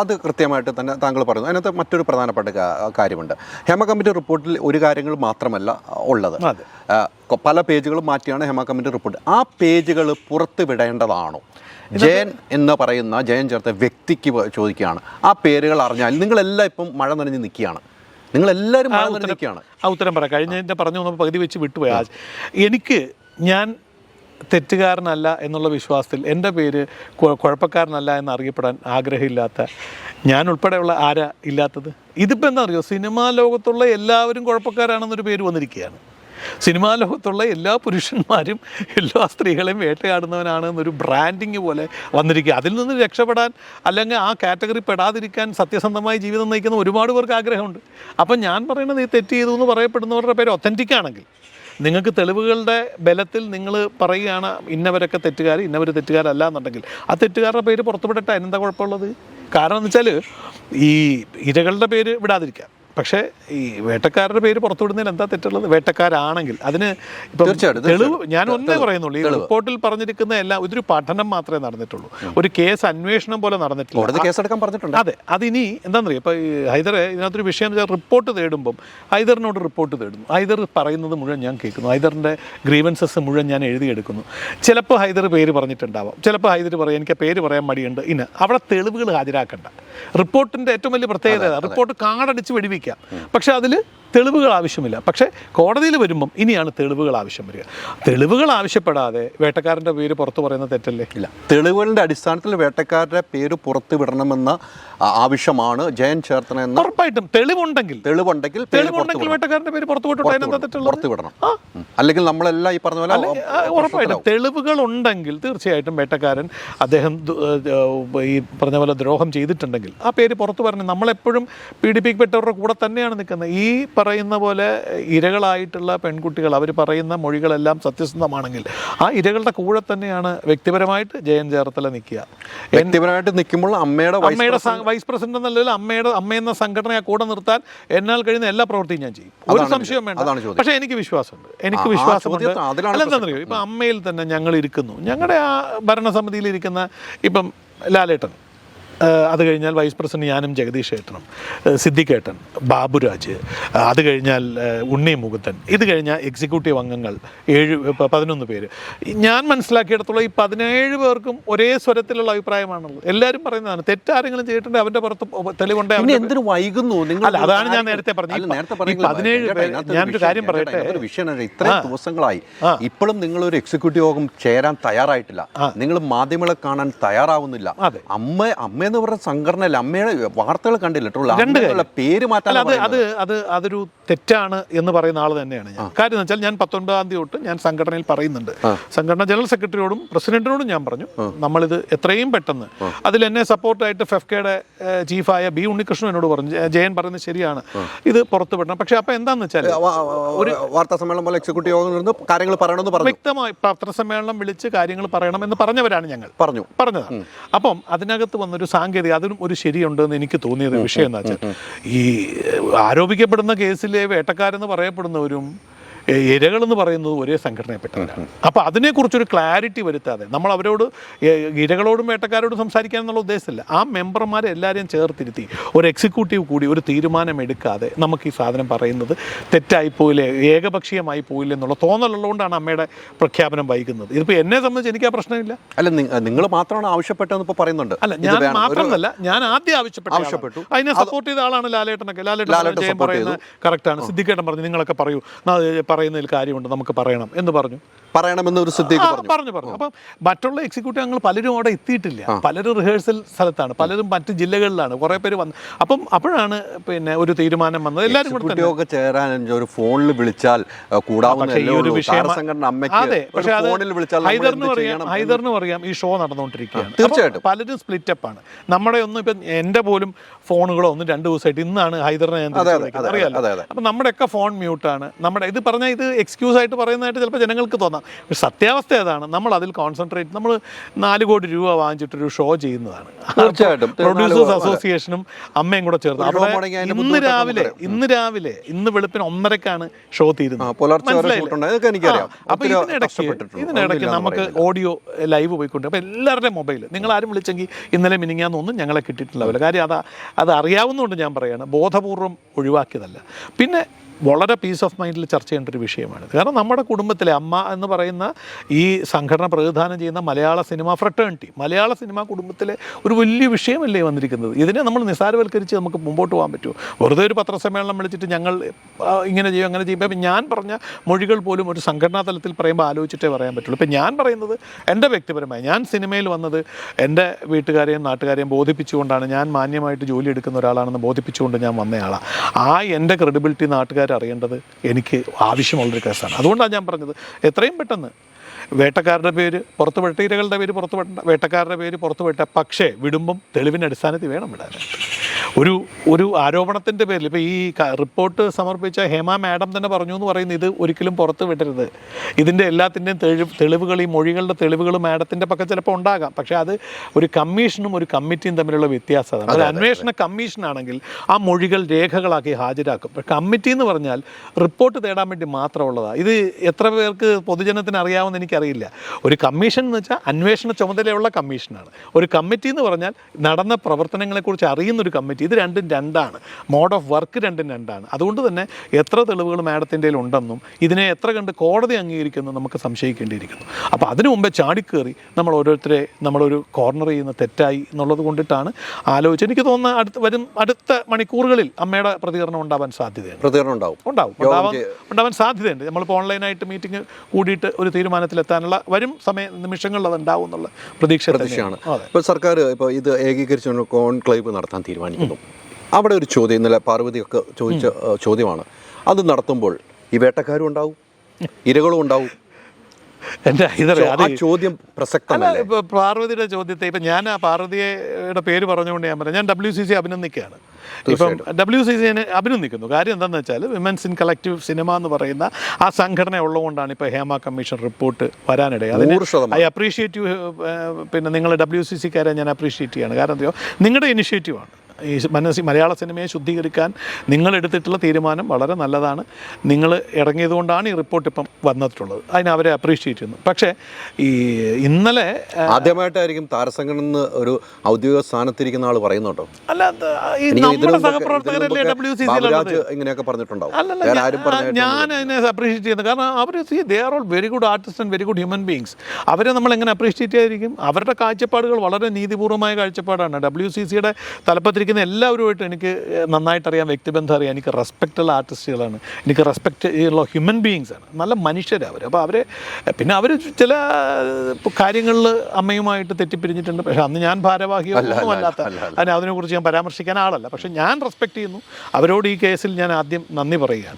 അത് കൃത്യമായിട്ട് തന്നെ താങ്കൾ പറയുന്നു. അതിനകത്ത് മറ്റൊരു പ്രധാനപ്പെട്ട കാര്യമുണ്ട്. ഹേമ കമ്മിറ്റി റിപ്പോർട്ടിൽ ഒരു കാര്യങ്ങൾ മാത്രമല്ല ഉള്ളത്. പല പേജുകളും മാറ്റിയാണ് ഹേമ കമ്മിറ്റി റിപ്പോർട്ട്. ആ പേജുകൾ പുറത്ത് വിടേണ്ടതാണോ ജയൻ എന്ന് പറയുന്ന ജയൻ ചേർത്ത വ്യക്തിക്ക് ചോദിക്കുകയാണ്. ആ പേരുകൾ അറിഞ്ഞാൽ നിങ്ങളെല്ലാം ഇപ്പം മഴ നനഞ്ഞ് നിൽക്കുകയാണ്. നിങ്ങളെല്ലാവരും ആ ഉത്തരം പറയാം കഴിഞ്ഞതിന്റെ പറഞ്ഞു വന്നപ്പോൾ പകുതി വെച്ച് വിട്ടുപോയി. എനിക്ക് ഞാൻ തെറ്റുകാരനല്ല എന്നുള്ള വിശ്വാസത്തിൽ എന്റെ പേര് കുഴപ്പക്കാരനല്ല എന്ന് അറിയപ്പെടാൻ ആഗ്രഹമില്ലാത്ത ഞാൻ ഉൾപ്പെടെയുള്ള ആരാ ഇല്ലാത്തത്? ഇതിപ്പോൾ എന്താ അറിയോ? സിനിമാ ലോകത്തുള്ള എല്ലാവരും കുഴപ്പക്കാരാണെന്നൊരു പേര് വന്നിരിക്കുകയാണ്. സിനിമാ ലോകത്തുള്ള എല്ലാ പുരുഷന്മാരും എല്ലാ സ്ത്രീകളെയും വേട്ടയാടുന്നവനാണ് എന്നൊരു ബ്രാൻഡിങ് പോലെ വന്നിരിക്കുക. അതിൽ നിന്ന് രക്ഷപ്പെടാൻ അല്ലെങ്കിൽ ആ കാറ്റഗറി പെടാതിരിക്കാൻ സത്യസന്ധമായി ജീവിതം നയിക്കുന്ന ഒരുപാട് പേർക്ക് ആഗ്രഹമുണ്ട്. അപ്പം ഞാൻ പറയുന്നത് ഈ തെറ്റ് ചെയ്തു എന്ന് പറയപ്പെടുന്നവരുടെ പേര് ഒത്തന്റിക് ആണെങ്കിൽ നിങ്ങൾക്ക് തെളിവുകളുടെ ബലത്തിൽ നിങ്ങൾ പറയുകയാണ് ഇന്നവരൊക്കെ തെറ്റുകാർ ഇന്നവർ തെറ്റുകാരല്ല എന്നുണ്ടെങ്കിൽ. ആ തെറ്റുകാരുടെ പേര് പുറത്തുവിടട്ടെ അതിനെന്താ കുഴപ്പമുള്ളത്? കാരണം എന്ന് വെച്ചാൽ ഈ ഇരകളുടെ പേര് വിടാതിരിക്കാം പക്ഷേ ഈ വേട്ടക്കാരുടെ പേര് പുറത്തുവിടുന്നതിൽ എന്താ തെറ്റുള്ളത്? വേട്ടക്കാരാണെങ്കിൽ അതിന് തീർച്ചയായിട്ടും, തെളിവ് ഞാൻ ഒന്നേ പറയുന്നുള്ളൂ. ഈ റിപ്പോർട്ടിൽ പറഞ്ഞിരിക്കുന്ന എല്ലാം ഇതൊരു പഠനം മാത്രമേ നടന്നിട്ടുള്ളൂ. ഒരു കേസ് അന്വേഷണം പോലെ നടന്നിട്ടില്ല. കേസെടുക്കാൻ പറഞ്ഞിട്ടുണ്ട്. അതെ. അതിനി എന്താണെന്നറിയാം? ഇപ്പോൾ ഈ ഹൈദർ ഇതിനകത്തൊരു വിഷയം എന്ന് വെച്ചാൽ റിപ്പോർട്ട് തേടുമ്പം ഹൈദറിനോട് റിപ്പോർട്ട് തേടുന്നു. ഹൈദർ പറയുന്നത് മുഴുവൻ ഞാൻ കേൾക്കുന്നു. ഹൈദറിന്റെ ഗ്രീവൻസസ് മുഴുവൻ ഞാൻ എഴുതിയെടുക്കുന്നു. ചിലപ്പോൾ ഹൈദർ പേര് പറഞ്ഞിട്ടുണ്ടാവാം. ചിലപ്പോൾ ഹൈദർ പറയും എനിക്ക് പേര് പറയാൻ മടിയുണ്ട്. ഇന്ന് അവിടെ തെളിവുകൾ ഹാജരാക്കണ്ട. റിപ്പോർട്ടിന്റെ ഏറ്റവും വലിയ പ്രത്യേകത റിപ്പോർട്ട് കാടടിച്ച് വെടിവെക്കാം പക്ഷേ അതിൽ തെളിവുകൾ ആവശ്യമില്ല. പക്ഷേ കോടതിയിൽ വരുമ്പം ഇനിയാണ് തെളിവുകൾ ആവശ്യം വരിക. തെളിവുകൾ ആവശ്യപ്പെടാതെ വേട്ടക്കാരന്റെ പേര് പുറത്തു പറയുന്ന തെറ്റല്ലേ? ഇല്ല. തെളിവുകളുടെ അടിസ്ഥാനത്തിൽ വേട്ടക്കാരുടെ പേര് പുറത്തു വിടണമെന്ന ആവശ്യമാണ് ജയൻ ചേർത്തന എന്ന ഉറപ്പായിട്ടും തെളിവുണ്ടെങ്കിൽ തെളിവുണ്ടെങ്കിൽ തെളിവുണ്ടെങ്കിൽ വേട്ടക്കാരന്റെ പേര് പുറത്തു വിട്ടു പുറത്തു വിടണം. അല്ലെങ്കിൽ നമ്മളെല്ലാം ഈ പറഞ്ഞ പോലെ ഉറപ്പായിട്ടും തെളിവുകൾ ഉണ്ടെങ്കിൽ തീർച്ചയായിട്ടും വേട്ടക്കാരൻ അദ്ദേഹം ഈ പറഞ്ഞ പോലെ ദ്രോഹം ചെയ്തിട്ടുണ്ടെങ്കിൽ ആ പേര് പുറത്തു പറഞ്ഞു നമ്മളെപ്പോഴും പീഡിപ്പിക്കപ്പെട്ടവരുടെ കൂടെ തന്നെയാണ് നിൽക്കുന്നത്. ഈ പറയുന്ന പോലെ ഇരകളായിട്ടുള്ള പെൺകുട്ടികൾ അവർ പറയുന്ന മൊഴികളെല്ലാം സത്യസന്ധമാണെങ്കിൽ ആ ഇരകളുടെ കൂടെ തന്നെയാണ് വ്യക്തിപരമായിട്ട് ജയൻ ചേർത്തല നിൽക്കുക. വ്യക്തിപരമായിട്ട് നിൽക്കുമ്പോൾ അമ്മയുടെ വൈസ് അമ്മയുടെ വൈസ് പ്രസിഡന്റ് എന്ന നിലയിൽ അമ്മയുടെ എന്ന സംഘടനയെ കൂടെ നിർത്താൻ എന്നാൽ കഴിയുന്ന എല്ലാ പ്രവൃത്തിയും ഞാൻ ചെയ്യും. ഒരു സംശയം വേണ്ട. പക്ഷേ എനിക്ക് വിശ്വാസമുണ്ട്. എനിക്ക് വിശ്വാസമുണ്ട്. ഇപ്പം അമ്മയിൽ തന്നെ ഞങ്ങൾ ഇരിക്കുന്നു. ഞങ്ങളുടെ ആ ഭരണസമിതിയിൽ ഇരിക്കുന്ന ഇപ്പം ലാലേട്ടൻ. അത് കഴിഞ്ഞാൽ വൈസ് പ്രസിഡന്റ് ഞാനും ജഗദീഷ് ഏട്ടനും സിദ്ധിക്കേട്ടൻ ബാബുരാജ് അത് കഴിഞ്ഞാൽ ഉണ്ണി മുകുന്ദൻ. ഇത് കഴിഞ്ഞാൽ എക്സിക്യൂട്ടീവ് അംഗങ്ങൾ ഏഴ് പതിനൊന്ന് പേര്. ഞാൻ മനസ്സിലാക്കിയിടത്തോളം ഈ പതിനേഴ് പേർക്കും ഒരേ സ്വരത്തിലുള്ള അഭിപ്രായമാണുള്ളത്. എല്ലാവരും പറയുന്നതാണ് തെറ്റാരെങ്കിലും ചെയ്തിട്ടുണ്ട് അവന്റെ പുറത്ത് തെളിവുണ്ട് പിന്നെ എന്തിനു വൈകുന്നു? നിങ്ങൾ അല്ല, അതാണ് ഞാൻ നേരത്തെ പറഞ്ഞത്. പതിനേഴ് ഞാനൊരു കാര്യം പറയട്ടെ. ഒരു വിഷയമാണ് ഇത്രയും ദിവസങ്ങളായി. ഇപ്പോഴും നിങ്ങൾ ഒരു എക്സിക്യൂട്ടീവ് യോഗം ചേരാൻ തയ്യാറായിട്ടില്ല. നിങ്ങൾ മാധ്യമങ്ങളെ കാണാൻ തയ്യാറാവുന്നില്ല. അമ്മ അമ്മ എന്ന് പറഞ്ഞ സംഘടനയല്ല. അമ്മയുടെ വാർത്തകൾ കണ്ടില്ല പേര് മാറ്റാൻ അത് അത് അതൊരു തെറ്റാണ് എന്ന് പറയുന്ന ആൾ തന്നെയാണ് ഞാൻ. കാര്യം എന്ന് വെച്ചാൽ ഞാൻ പത്തൊൻപതാം തീയതി തൊട്ട് ഞാൻ സംഘടനയിൽ പറയുന്നുണ്ട്. സംഘടന ജനറൽ സെക്രട്ടറിയോടും പ്രസിഡന്റിനോടും ഞാൻ പറഞ്ഞു. നമ്മളിത് എത്രയും പെട്ടെന്ന്. അതിൽ എന്നെ സപ്പോർട്ടായിട്ട് ഫെഫ്കയുടെ ചീഫായ ബി ഉണ്ണികൃഷ്ണൻ എന്നോട് പറഞ്ഞു. ജയൻ പറയുന്നത് ശരിയാണ്. ഇത് പുറത്തു വിടണം പക്ഷെ അപ്പൊ എന്താന്ന് വെച്ചാൽ ഒരു വാർത്താ സമ്മേളനം പോലെ എക്സിക്യൂട്ടീവ് യോഗം കാര്യങ്ങൾ പറയണമെന്ന് പറഞ്ഞു. വ്യക്തമായി പത്രസമ്മേളനം വിളിച്ച് കാര്യങ്ങൾ പറയണം എന്ന് പറഞ്ഞവരാണ് ഞങ്ങൾ. പറഞ്ഞു. പറഞ്ഞതാണ്. അപ്പം അതിനകത്ത് വന്നൊരു സാങ്കേതിക അതിനും ഒരു ശരിയുണ്ടെന്ന് എനിക്ക് തോന്നിയത് വിഷയം എന്താ വെച്ചാൽ ഈ ആരോപിക്കപ്പെടുന്ന കേസിലെ വേട്ടക്കാരെന്ന് പറയപ്പെടുന്നവരും ഇരകളെന്ന് പറയുന്നത് ഒരേ സംഘടനയെപ്പെട്ടവരാണ് അപ്പോൾ അതിനെക്കുറിച്ചൊരു ക്ലാരിറ്റി വരുത്താതെ നമ്മൾ അവരോട് ഇരകളോടും വേട്ടക്കാരോടും സംസാരിക്കാൻ എന്നുള്ള ഉദ്ദേശമില്ല ആ മെമ്പർമാരെ എല്ലാവരെയും ചേർത്തിരുത്തി ഒരു എക്സിക്യൂട്ടീവ് കൂടി ഒരു തീരുമാനം എടുക്കാതെ നമുക്ക് ഈ സാധനം പറയുന്നത് തെറ്റായി പോയില്ലേ ഏകപക്ഷീയമായി പോയില്ല എന്നുള്ള തോന്നലുള്ളതുകൊണ്ടാണ് അമ്മയുടെ പ്രഖ്യാപനം വൈകുന്നത്. ഇതിപ്പോൾ എന്നെ സംബന്ധിച്ച് എനിക്ക് ആ പ്രശ്നമില്ല. അല്ല നിങ്ങൾ മാത്രമാണ് ആവശ്യപ്പെട്ടതെന്ന് ഇപ്പോൾ പറയുന്നുണ്ട്. അല്ല ഞാൻ. മാത്രമല്ല ഞാൻ ആദ്യം ആവശ്യപ്പെട്ടു ആവശ്യപ്പെട്ടു. അതിനെ സപ്പോർട്ട് ചെയ്ത ആളാണ് ലാലേട്ടനൊക്കെ. ലാലേട്ടൻ പറയുന്നത് കറക്റ്റാണ് സിദ്ധിക്കേട്ടൻ പറഞ്ഞു നിങ്ങളൊക്കെ പറയൂ. പറയുന്നതിൽ കാര്യമുണ്ട് നമുക്ക് പറയണം. എന്ന് പറഞ്ഞു. പറയണമെന്ന് ഒരു പറഞ്ഞു. പറഞ്ഞു അപ്പം മറ്റുള്ള എക്സിക്യൂട്ടീവ് അംഗങ്ങൾ പലരും അവിടെ എത്തിയിട്ടില്ല. പലരും റിഹേഴ്സൽ സ്ഥലത്താണ്. പലരും മറ്റ് ജില്ലകളിലാണ്. കുറേ പേര് വന്ന്. അപ്പം അപ്പോഴാണ് പിന്നെ ഒരു തീരുമാനം വന്നത്. എല്ലാവരും കൂടെ ചേരാൻ ഒരു ഫോണിൽ വിളിച്ചാൽ കൂടാവുന്ന അമ്മയ്ക്ക് ഫോണിൽ വിളിച്ചാൽ ഹൈദറിന് ഹൈദറിന് പറയാം ഈ ഷോ നടന്നുകൊണ്ടിരിക്കുകയാണ്. തീർച്ചയായിട്ടും. പലരും സ്പ്ലിറ്റ് അപ്പ് ആണ്. നമ്മുടെ ഒന്നും ഇപ്പം എന്റെ പോലും ഫോണുകളോ ഒന്നും രണ്ട് ദിവസമായിട്ട് ഇന്നാണ് ഹൈദറിനെ ഞാൻ അറിയാലോ. അപ്പം നമ്മുടെയൊക്കെ ഫോൺ മ്യൂട്ടാണ് നമ്മുടെ ഇത് പറഞ്ഞാൽ ഇത് എക്സ്ക്യൂസ് ആയിട്ട് പറയുന്നതായിട്ട് ചിലപ്പോൾ ജനങ്ങൾക്ക് തോന്നാം. ന- സത്യാവസ്ഥ ഏതാണ്? നമ്മൾ അതിൽ കോൺസെൻട്രേറ്റ് നമ്മൾ നാല് കോടി രൂപ വാങ്ങിച്ചിട്ടൊരു ഷോ ചെയ്യുന്നതാണ്. തീർച്ചയായിട്ടും. പ്രൊഡ്യൂസേഴ്സ് അസോസിയേഷനും അമ്മയും കൂടെ ചേർന്ന്. അവിടെ ഇന്ന് രാവിലെ ഇന്ന് രാവിലെ ഇന്ന് വെളുപ്പിന് ഒന്നരക്കാണ് ഷോ തീരുന്നത്. മനസ്സിലായില്ലേ? അപ്പൊ ഇതിനിടയ്ക്ക് നമുക്ക് ഓഡിയോ ലൈവ് പോയിക്കൊണ്ട് അപ്പൊ എല്ലാവരുടെയും മൊബൈൽ നിങ്ങൾ ആരും വിളിച്ചെങ്കിൽ ഇന്നലെ മിനിങ്ങാന്നൊന്നും ഞങ്ങളെ കിട്ടിയിട്ടുണ്ടാവില്ല. കാര്യം അത് അത് അറിയാവുന്നതുകൊണ്ട് ഞാൻ പറയുകയാണ് ബോധപൂർവം ഒഴിവാക്കിയതല്ല. പിന്നെ വളരെ പീസ് ഓഫ് മൈൻഡിൽ ചർച്ച ചെയ്യേണ്ട ഒരു വിഷയമാണ്. കാരണം നമ്മുടെ കുടുംബത്തിലെ അമ്മ എന്ന് പറയുന്ന ഈ സംഘടന പ്രതിദാനം ചെയ്യുന്ന മലയാള സിനിമ ഫ്രട്ടേണിറ്റി മലയാള സിനിമ കുടുംബത്തിലെ ഒരു വലിയ വിഷയമല്ലേ വന്നിരിക്കുന്നത്. ഇതിനെ നമ്മൾ നിസാരവൽക്കരിച്ച് നമുക്ക് മുമ്പോട്ട് പോകാൻ പറ്റുമോ? വെറുതെ ഒരു പത്രസമ്മേളനം വിളിച്ചിട്ട് ഞങ്ങൾ ഇങ്ങനെ ചെയ്യും അങ്ങനെ ചെയ്യും. ഇപ്പം ഞാൻ പറഞ്ഞ മൊഴികൾ പോലും ഒരു സംഘടനാ തലത്തിൽ പറയുമ്പോൾ ആലോചിച്ചിട്ടേ പറയാൻ പറ്റുള്ളൂ. ഇപ്പം ഞാൻ പറയുന്നത് എന്റെ വ്യക്തിപരമായി ഞാൻ സിനിമയിൽ വന്നത് എന്റെ വീട്ടുകാരെയും നാട്ടുകാരെയും ബോധിപ്പിച്ചുകൊണ്ടാണ്. ഞാൻ മാന്യമായിട്ട് ജോലി എടുക്കുന്ന ഒരാളാണെന്ന് ബോധിപ്പിച്ചുകൊണ്ട് ഞാൻ വന്നയാളാണ് ആ എന്റെ ക്രെഡിബിലിറ്റി നാട്ടുകാർ അറിയേണ്ടത് എനിക്ക് ആവശ്യമുള്ളൊരു കേസാണ്. അതുകൊണ്ടാണ് ഞാൻ പറഞ്ഞത്. എത്രയും പെട്ടെന്ന് വേട്ടക്കാരുടെ പേര് പുറത്ത് വിട്ട ഇരകളുടെ പേര് പുറത്ത് വേട്ടക്കാരുടെ പേര് പുറത്ത് വിട്ട പക്ഷേ വിടുമ്പം തെളിവിന്റെ അടിസ്ഥാനത്തിൽ വേണം വിടാനായിട്ട്. ഒരു ഒരു ആരോപണത്തിന്റെ പേരിൽ ഇപ്പോൾ ഈ റിപ്പോർട്ട് സമർപ്പിച്ച ഹേമ മാഡം തന്നെ പറഞ്ഞു എന്ന് പറയുന്നത് ഇത് ഒരിക്കലും പുറത്ത് വിടരുത്. ഇതിന്റെ എല്ലാത്തിന്റെയും തെളി തെളിവുകൾ ഈ മൊഴികളുടെ തെളിവുകൾ മാഡത്തിന്റെ പക്കം ചിലപ്പോൾ ഉണ്ടാകാം. പക്ഷേ അത് ഒരു കമ്മീഷനും ഒരു കമ്മിറ്റിയും തമ്മിലുള്ള വ്യത്യാസമാണ് അത് അന്വേഷണ കമ്മീഷനാണെങ്കിൽ ആ മൊഴികൾ രേഖകളാക്കി ഹാജരാക്കും. പക്ഷേ കമ്മിറ്റി എന്ന് പറഞ്ഞാൽ റിപ്പോർട്ട് തേടാൻ വേണ്ടി മാത്രമുള്ളതാണ് ഇത് എത്ര പേർക്ക് പൊതുജനത്തിന് അറിയാമെന്ന് എനിക്കറിയില്ല. ഒരു കമ്മീഷൻ എന്ന് വെച്ചാൽ അന്വേഷണ ചുമതലയുള്ള കമ്മീഷനാണ്. ഒരു കമ്മിറ്റി എന്ന് പറഞ്ഞാൽ നടന്ന പ്രവർത്തനങ്ങളെക്കുറിച്ച് അറിയുന്ന ഒരു ഇത് രണ്ടും രണ്ടാണ്. മോഡ് ഓഫ് വർക്ക് രണ്ടും രണ്ടാണ്. അതുകൊണ്ട് തന്നെ എത്ര തെളിവുകൾ മാഡത്തിന്റെ ഉണ്ടെന്നും ഇതിനെ എത്ര കണ്ട് കോടതി അംഗീകരിക്കുന്നു നമുക്ക് സംശയിക്കേണ്ടിയിരിക്കുന്നു. അപ്പോൾ അതിനു മുമ്പേ ചാടിക്കേറി നമ്മൾ ഓരോരുത്തരെ നമ്മളൊരു കോർണർ ചെയ്യുന്ന തെറ്റായി എന്നുള്ളത് കൊണ്ടിട്ടാണ് ആലോചിച്ച് എനിക്ക് തോന്നുന്ന അടുത്ത വരും അടുത്ത മണിക്കൂറുകളിൽ അമ്മയുടെ പ്രതികരണം ഉണ്ടാവാൻ സാധ്യതയുണ്ട്. പ്രതികരണം ഉണ്ടാവും. ഉണ്ടാവും. ഉണ്ടാവാൻ ഉണ്ടാവാൻ സാധ്യതയുണ്ട്. നമ്മളിപ്പോൾ ഓൺലൈനായിട്ട് മീറ്റിംഗ് കൂടിയിട്ട് ഒരു തീരുമാനത്തിലെത്താനുള്ള വരും സമയ നിമിഷങ്ങളിൽ അത് ഉണ്ടാവും എന്നുള്ള പ്രതീക്ഷ പ്രതീക്ഷയാണ്. ഇപ്പോൾ സർക്കാർ ഇപ്പോൾ ഇത് ഏകീകരിച്ചുകൊണ്ട് കോൺക്ലേവ് നടത്താൻ തീരുമാനിക്കുന്നു അവിടെ ഒരു ചോദ്യം ഇന്നലെ പാർവതിയൊക്കെ ചോദിച്ച ചോദ്യമാണ്. അത് നടത്തുമ്പോൾ ഈ വേട്ടക്കാരും ഉണ്ടാവും? ഇരകളും ഉണ്ടാവും? ചോദ്യം പ്രസക്തമല്ലേ? പാർവതിയുടെ ചോദ്യത്തെ ഇപ്പം ഞാൻ ആ പാർവതിയുടെ പേര് പറഞ്ഞുകൊണ്ട് ഞാൻ പറയാം. ഞാൻ ഡബ്ല്യു സി സി അഭിനന്ദിക്കുകയാണ്. ഇപ്പം ഡബ്ല്യു സി സിനെ അഭിനന്ദിക്കുന്നു. കാര്യം എന്താണെന്ന് വെച്ചാൽ വിമൻസ് ഇൻ കളക്റ്റീവ് സിനിമ എന്ന് പറയുന്ന ആ സംഘടന ഉള്ളതുകൊണ്ടാണ് ഇപ്പോൾ ഹേമ കമ്മീഷൻ റിപ്പോർട്ട് വരാനിടയിൽ അതിന് ഐ അപ്രീഷിയേറ്റ് യു പിന്നെ നിങ്ങൾ ഡബ്ല്യു സി സിക്കാരെ ഞാൻ അപ്രീഷിയേറ്റ് ചെയ്യുകയാണ് കാരണം എന്തോ നിങ്ങളുടെ ഇനിഷ്യേറ്റീവാണ്. ഈ മനസ്സി മലയാള സിനിമയെ ശുദ്ധീകരിക്കാൻ നിങ്ങൾ എടുത്തിട്ടുള്ള തീരുമാനം വളരെ നല്ലതാണ്. നിങ്ങൾ ഇറങ്ങിയതുകൊണ്ടാണ് ഈ റിപ്പോർട്ട് ഇപ്പം വന്നിട്ടുള്ളത് അതിനെ അവരെ അപ്രീഷിയേറ്റ് ചെയ്യുന്നു. പക്ഷേ ഈ ഇന്നലെ ആദ്യമായിട്ടായിരിക്കും താരസംഘടന എന്ന് ഒരു ഔദ്യോഗിക സ്ഥാനത്തിരിക്കുന്ന ആൾ പറയുന്നുണ്ടോ അല്ല നമ്മുടെ സഹപ്രവർത്തകരല്ലേ ഡബ്ല്യു സി ഇങ്ങനെയൊക്കെ പറഞ്ഞിട്ടുണ്ടാവും. ഞാൻ അതിനെ അപ്രീഷിയേറ്റ് ചെയ്യുന്നു. കാരണം അവർ see they are all very good artist and very good human beings അവരെ നമ്മൾ എങ്ങനെ അപ്രീഷിയേറ്റ് ചെയ്തിരിക്കും അവരുടെ കാഴ്ചപ്പാടുകൾ വളരെ നീതിപൂർവമായ കാഴ്ചപ്പാടാണ്. ഡബ്ല്യു സി സിയുടെ തലപ്പത്തിരിക്കുന്ന എല്ലാവരുമായിട്ട് എനിക്ക് നന്നായിട്ട് അറിയാം വ്യക്തിബന്ധം അറിയാം എനിക്ക് റെസ്പെക്റ്റ് ഉള്ള ആർട്ടിസ്റ്റുകളാണ് എനിക്ക് റെസ്പെക്റ്റ് ഉള്ള ഹ്യൂമൻ ബീങ്സ് ആണ്. നല്ല മനുഷ്യരാണ് അവർ അപ്പോൾ അവരെ പിന്നെ അവർ ചില കാര്യങ്ങളിൽ അമ്മയുമായിട്ട് തെറ്റിപ്പിരിഞ്ഞിട്ടുണ്ട്. പക്ഷേ അന്ന് ഞാൻ ഭാരവാഹിയൊന്നും അല്ലാത്ത അതിനെ അതിനെക്കുറിച്ച് ഞാൻ പരാമർശിക്കാൻ ആളല്ല. പക്ഷേ ഞാൻ റെസ്പെക്റ്റ് ചെയ്യുന്നു. അവരോട് ഈ കേസിൽ ഞാൻ ആദ്യം നന്ദി പറയുകയാണ്.